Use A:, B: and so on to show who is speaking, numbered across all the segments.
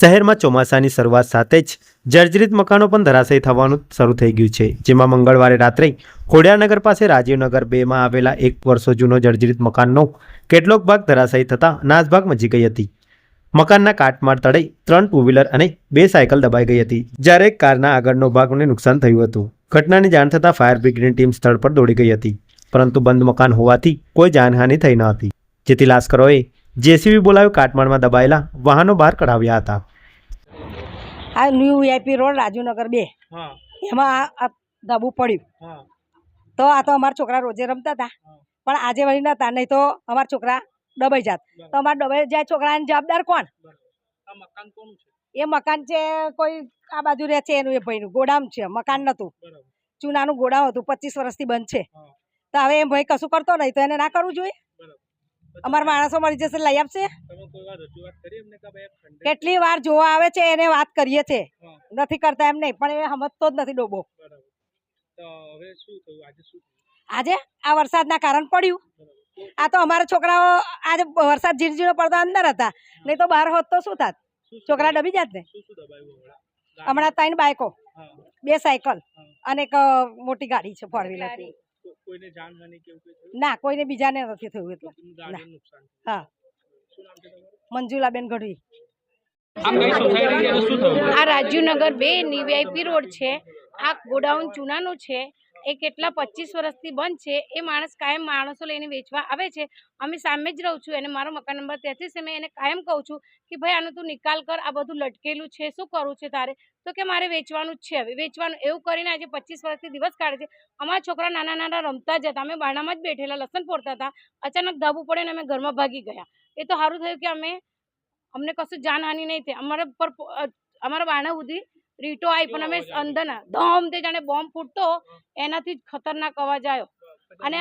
A: શહેરમાં ચોમાસાની શરૂઆત સાથે જ જર્જરિત મકાનો પણ ધરાશયી થવાનું શરૂ થઈ ગયું છે, જેમાં મંગળવારે રાત્રે ખોડિયાનગર પાસે રાજીવનગર બેમાં આવેલા એક વર્ષો જૂનો જર્જરિત મકાનનો કેટલોક ભાગ ધરાશયી થતાં નાસભાગ મચી ગઈ હતી. મકાનના કાટમાળ તળે ત્રણ ટુ વ્હીલર અને બે સાયકલ દબાઈ ગઈ હતી, જ્યારે એક કારના આગળનો ભાગને નુકસાન થયું હતું. ઘટનાની જાણ થતાં ફાયર બ્રિગેડની ટીમ સ્થળ પર દોડી ગઈ હતી, પરંતુ બંધ મકાન હોવાથી કોઈ જાનહાનિ થઈ ન હતી, જેથી લાશ્કરોએ જેસીબી બોલાવી કાટમાળમાં દબાયેલા વાહનો બહાર કઢાવ્યા હતા.
B: આ ન્યૂ વીઆઈપી રોડ રાજુનગર બે. એમાં આ આ પડ્યું. તો આ તો અમારા છોકરા રોજે રમતા હતા. પણ આજે વળી નતા નહીં તો અમારા છોકરા દબાઈ જાત. તો અમારા દબાઈ જાય છોકરાને જવાબદાર કોણ?
C: મકાન
B: એ મકાન છે કોઈ આ બાજુ રહે છે એનું એ ભાઈનું. ગોડામ છે મકાન નહોતું. ચૂનાનું ગોડામ હતું પચીસ વર્ષથી બંધ છે. તો હવે એમ ભાઈ કશું કરતો નહીં તો એને ના કરવું જોઈએ? અમારા માણસો મળી જશે લઈ આપશે?
C: તમે કોઈ વાર રજૂઆત કરી એમને કે ભાઈ આ ખંડે
B: કેટલી વાર જોવા આવે છે એને વાત કરીએ છે. નથી કરતા એમ નહીં પણ એ સમજતો જ નથી ડોબો.
C: બરાબર. તો હવે શું થયું? આજે શું થયું?
B: આજે આ વરસાદના કારણ પડ્યું. આ તો અમારા છોકરાઓ આજે વરસાદ ઝીણ ઝીણો પડતો અંદર હતા. નહીં તો બહાર હોત તો શું થાત? છોકરા ડબી જાત ને
C: શું શું દબાયું હમણાં?
B: ત્રણ બાઇકો બે સાયકલ. અને એક મોટી ગાડી છે ફોર વ્હીલર
C: કોઈને જાનહાનિ કે એવું કંઈ થયું?
B: ના કોઈને બીજાને નથી થયું એટલે.
C: નુકસાન
B: હા. મંજુલાબેન ગઢવી.
C: આ
D: રાજીવનગર બે વીઆઈપી રોડ છે. આ ગોડાઉન ચૂનાનું છે. એ કેટલા પચીસ વર્ષથી બંધ છે, એ માણસ કાયમ માણસો લઈને વેચવા આવે છે. અમે સામે જ રહું છું અને મારો મકાન નંબર તેથી છે મેં એને કાયમ કહું છું કે, ભાઈ, આનો તું નિકાલ કર, આ બધું લટકેલું છે, શું કરવું છે તારે? તો કે, મારે વેચવાનું જ છે હવે. વેચવાનું, એવું કરીને આજે પચીસ વર્ષથી દિવસ કાઢે છે. અમારા છોકરા નાના નાના રમતા જ હતા. અમે બારણામાં જ બેઠેલા, લસણ ફોડતા હતા. અચાનક ધાબુ પડે અને અમે ઘરમાં ભાગી ગયા. એ તો સારું થયું કે અમે, અમને કશું જાનહાનિ નહીં થઈ. અમારા પર અમારા બારણા સુધી રીટો આવી પણ અમે અંદર ધમ તે જાણે બોમ્બ ફૂટતો એનાથી જ ખતરનાક અવાજ આવ્યો. અને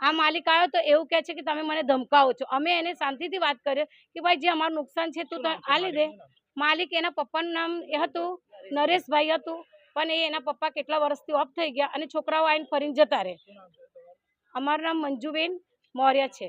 D: આ માલિક આવ્યો? તો એવું કહે છે કે તમે મને ધમકાવો છો. અમે એને શાંતિથી વાત કરીએ કે ભાઈ જે અમારું નુકસાન છે તું તો આ લીધે. માલિક એના પપ્પાનું નામ એ હતું નરેશભાઈ. હતું પણ એ એના પપ્પા કેટલા વર્ષથી ઓફ થઈ ગયા અને છોકરાઓ આવીને ફરીને જતા રહે. અમારું નામ મંજુબેન મૌર્ય છે.